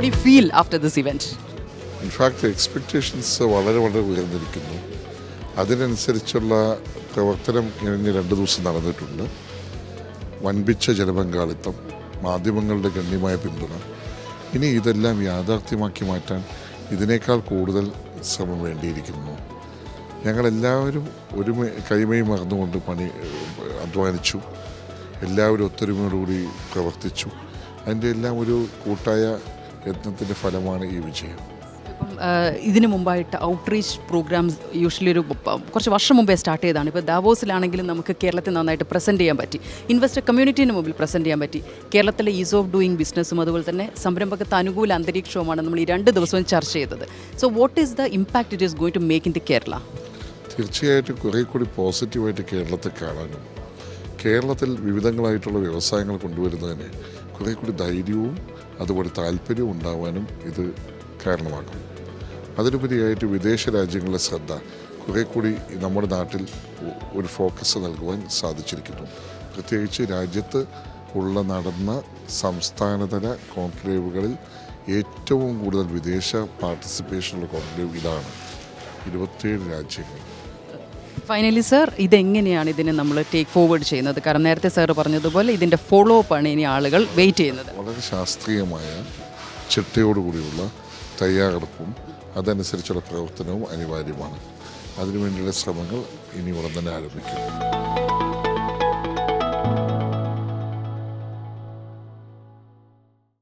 What you feel after this event in fact expectations വളരെ വളരെ ഉയർന്നിരിക്കുന്നു. അതിനനുസരിച്ചുള്ള പ്രവർത്തനം കഴിഞ്ഞ രണ്ട് ദിവസം നടന്നിട്ടുണ്ട്. വൻപിച്ച ജനപങ്കാളിത്തം മാധ്യമങ്ങളുടെ ഗണ്യമായ പിന്തുണ. ഇനി ഇതെല്ലാം യാഥാർത്ഥ്യമാക്കി മാറ്റാൻ ഇതിനേക്കാൾ കൂടുതൽ ശ്രമം വേണ്ടിയിരിക്കുന്നു. ഞങ്ങളെല്ലാവരും ഒരു കൈമയും മറന്നുകൊണ്ട് പണി അധ്വാനിച്ചു. എല്ലാവരും ഒത്തൊരുമയോടുകൂടി പ്രവർത്തിച്ചു. അതിന്റെ എല്ലാം ഒരു കൂട്ടായ യത്നത്തിന്റെ ഫലമാണ് ഈ വിജയം. ഇപ്പം ഇതിനു മുമ്പായിട്ട് ഔട്ട്റീച്ച് പ്രോഗ്രാംസ് യൂഷ്വലി ഒരു കുറച്ച് വർഷം മുമ്പേ സ്റ്റാർട്ട് ചെയ്തതാണ്. ഇപ്പോൾ ദാവോസിലാണെങ്കിലും നമുക്ക് കേരളത്തിൽ നന്നായിട്ട് പ്രസന്റ് ചെയ്യാൻ പറ്റി. ഇൻവെസ്റ്റർ കമ്മ്യൂണിറ്റീന്റെ മുമ്പിൽ പ്രസന്റ് ചെയ്യാൻ പറ്റി. കേരളത്തിലെ ഈസ് ഓഫ് ഡൂയിങ് ബിസിനസ്സും അതുപോലെ തന്നെ സംരംഭകത്ത് അനുകൂല അന്തരീക്ഷവുമാണ് നമ്മൾ ഈ രണ്ട് ദിവസവും ചർച്ച ചെയ്തത്. So what is the impact it is going to make in the Kerala തീർച്ചയായിട്ടും കുറേ കൂടി പോസിറ്റീവായിട്ട് കേരളത്തെ കാണാനും കേരളത്തിൽ വിവിധങ്ങളായിട്ടുള്ള വ്യവസായങ്ങൾ കൊണ്ടുവരുന്നതിന് കുറേ കൂടി ധൈര്യവും അതുപോലെ താല്പര്യവും ഉണ്ടാവാനും ഇത് കാരണമാകും. അതിനുപരിയായിട്ട് വിദേശ രാജ്യങ്ങളിലെ ശ്രദ്ധ കുറേ കൂടി നമ്മുടെ നാട്ടിൽ ഒരു ഫോക്കസ് നൽകുവാൻ സാധിച്ചിരിക്കുന്നു. പ്രത്യേകിച്ച് രാജ്യത്ത് ഉള്ള നടന്ന സംസ്ഥാനതല കോൺക്ലേവുകളിൽ ഏറ്റവും കൂടുതൽ വിദേശ പാർട്ടിസിപ്പേഷനുള്ള കോൺക്ലേവ് ഇതാണ്. ഇരുപത്തിയേഴ് രാജ്യങ്ങൾ. ഫൈനലി സർ ഇതെങ്ങനെയാണ് ഇതിനെ നമ്മൾ ടേക്ക് ഫോർവേഡ് ചെയ്യുന്നത്? കാരണം നേരത്തെ സാർ പറഞ്ഞതുപോലെ ഇതിന്റെ ഫോളോ അപ്പ് ആണ് ഇനി ആളുകൾ വെയിറ്റ് ചെയ്യുന്നത്. വളരെ ശാസ്ത്രീയമായ ചിട്ടയോടുകൂടിയുള്ള തയ്യാറെടുപ്പും അതനുസരിച്ചുള്ള പ്രവർത്തനവും അനിവാര്യമാണ്. അതിനുവേണ്ടിയുള്ള ശ്രമങ്ങൾ ഇനി ഉടൻ തന്നെ ആരംഭിക്കും.